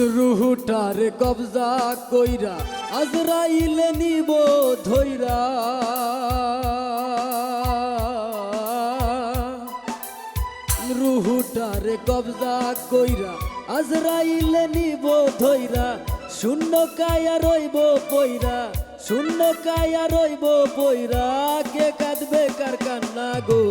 রুহুটার কবজা কইরা আজরাইল নিব ধইরা। রুহুটার কবজা কইরা আজরাইল নিব ধইরা। শূন্য কায়া রইব পইরা, শূন্য কায়া রইব পইরা। কে কাঁদবে কার কান্না গো?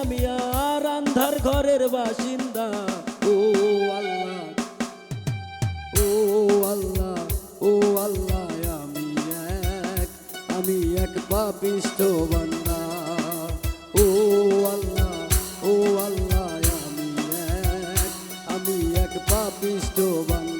আমি আর আন্ধার ঘরের বাসিন্দা। ও আল্লাহ ও আল্লাহ ও আল্লাহ, আমি এক আমি এক পাপিষ্ঠ বান্দা। ও আল্লাহ ও আল্লাহ, আমি এক আমি এক পাপিষ্ঠ বান্দা।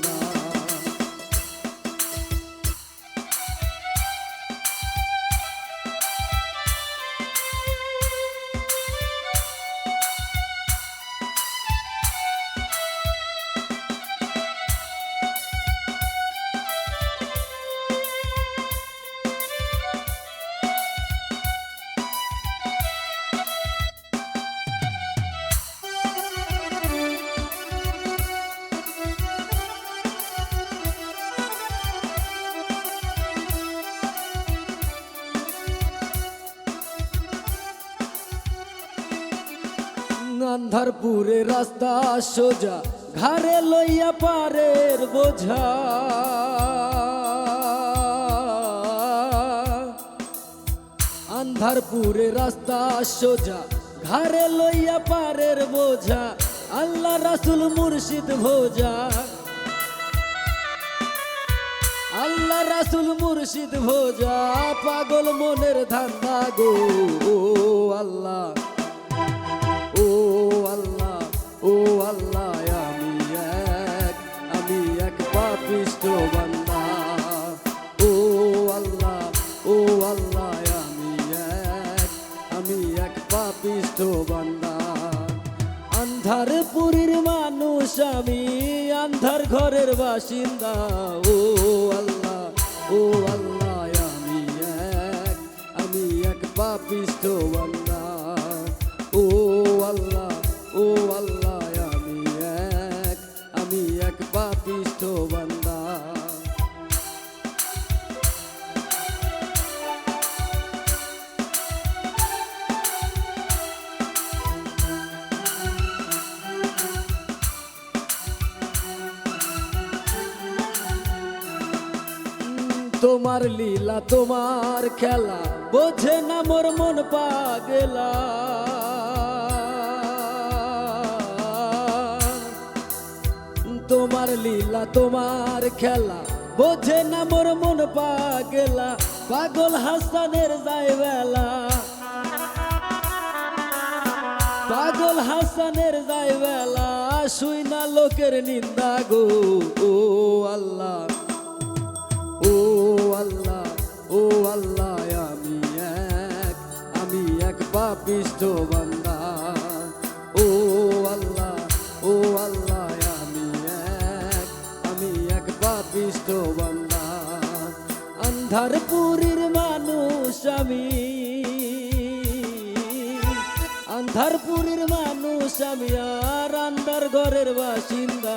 আন্ধারপুরে রাস্তা সোজা ঘরে লইয়া পারের বোঝা। আন্ধারপুরে রাস্তা সোজা ঘরে লইয়া পারের বোঝা, আল্লাহ রাসুল মুর্শিদ ভোজা। আল্লাহ রাসুল মুর্শিদ ভোজা, পাগল মনের ধান্দা গো আল্লাহ। আন্ধার ঘরের বাসিন্দা ও আল্লাহ ও আল্লাহ আমি এক আমি এক পাপিষ্ঠ বান্দা। তোমার লীলা, তোমার খেলা, বোঝে না মোর মন পাগলা। তোমার লীলা, তোমার খেলা, বোঝে না মোর মন পাগলা, পাগল হাসানের যায় বেলা। পাগল হাসানের যায় বেলা, শুই না লোকের নিন্দা গো, ও আল্লাহ। ও আল্লাহ ও আল্লাহ, আমি এক আমি এক পাপ পাপিষ্ট বান্দা। ও আল্লাহ ও আল্লাহ, আমি এক আমি এক পাপিষ্ট বান্দা। আন্ধারপুরীর মানুষ আমি। আন্ধার পুরীর মানুষ আমি আর আন্ধার ঘরের বাসিন্দা।